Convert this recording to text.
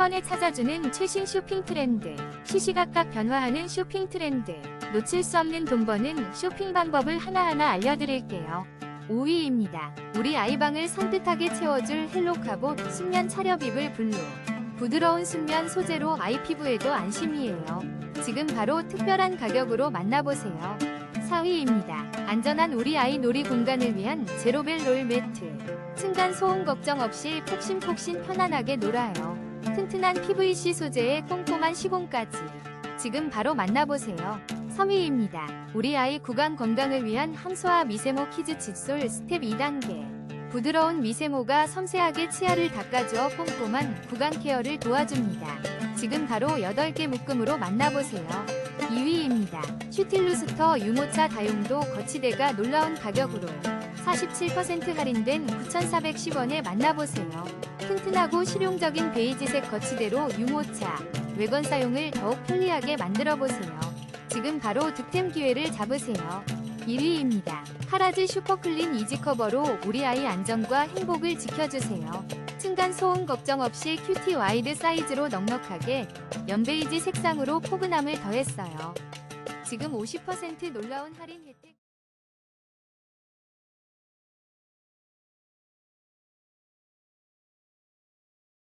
번에 찾아주는 최신 쇼핑 트렌드, 시시각각 변화하는 쇼핑 트렌드, 놓칠 수 없는 돈 버는 쇼핑 방법을 하나하나 알려드릴게요. 5위입니다. 우리 아이방을 산뜻하게 채워줄 헬로카봇 차렵 이불 블루. 부드러운 순면 소재로 아이 피부에도 안심이에요. 지금 바로 특별한 가격으로 만나보세요. 4위입니다. 안전한 우리 아이 놀이 공간을 위한 제로벨 롤 매트. 층간 소음 걱정 없이 폭신폭신 편안하게 놀아요. 튼튼한 PVC 소재의 꼼꼼한 시공까지. 지금 바로 만나보세요. 3위입니다. 우리 아이 구강 건강을 위한 항소화 미세모 키즈 칫솔 스텝 2단계. 부드러운 미세모가 섬세하게 치아를 닦아주어 꼼꼼한 구강 케어를 도와줍니다. 지금 바로 8개 묶음으로 만나보세요. 2위입니다. 슈틸루스터 유모차 다용도 거치대가 놀라운 가격으로 47% 할인된 9,410원에 만나보세요. 튼튼하고 실용적인 베이지색 거치대로 유모차, 외건 사용을 더욱 편리하게 만들어보세요. 지금 바로 득템 기회를 잡으세요. 1위입니다. 카라지 슈퍼클린 이지커버로 우리 아이 안전과 행복을 지켜주세요. 층간 소음 걱정 없이 큐티 와이드 사이즈로 넉넉하게 연베이지 색상으로 포근함을 더했어요. 지금 50% 놀라운 할인 혜택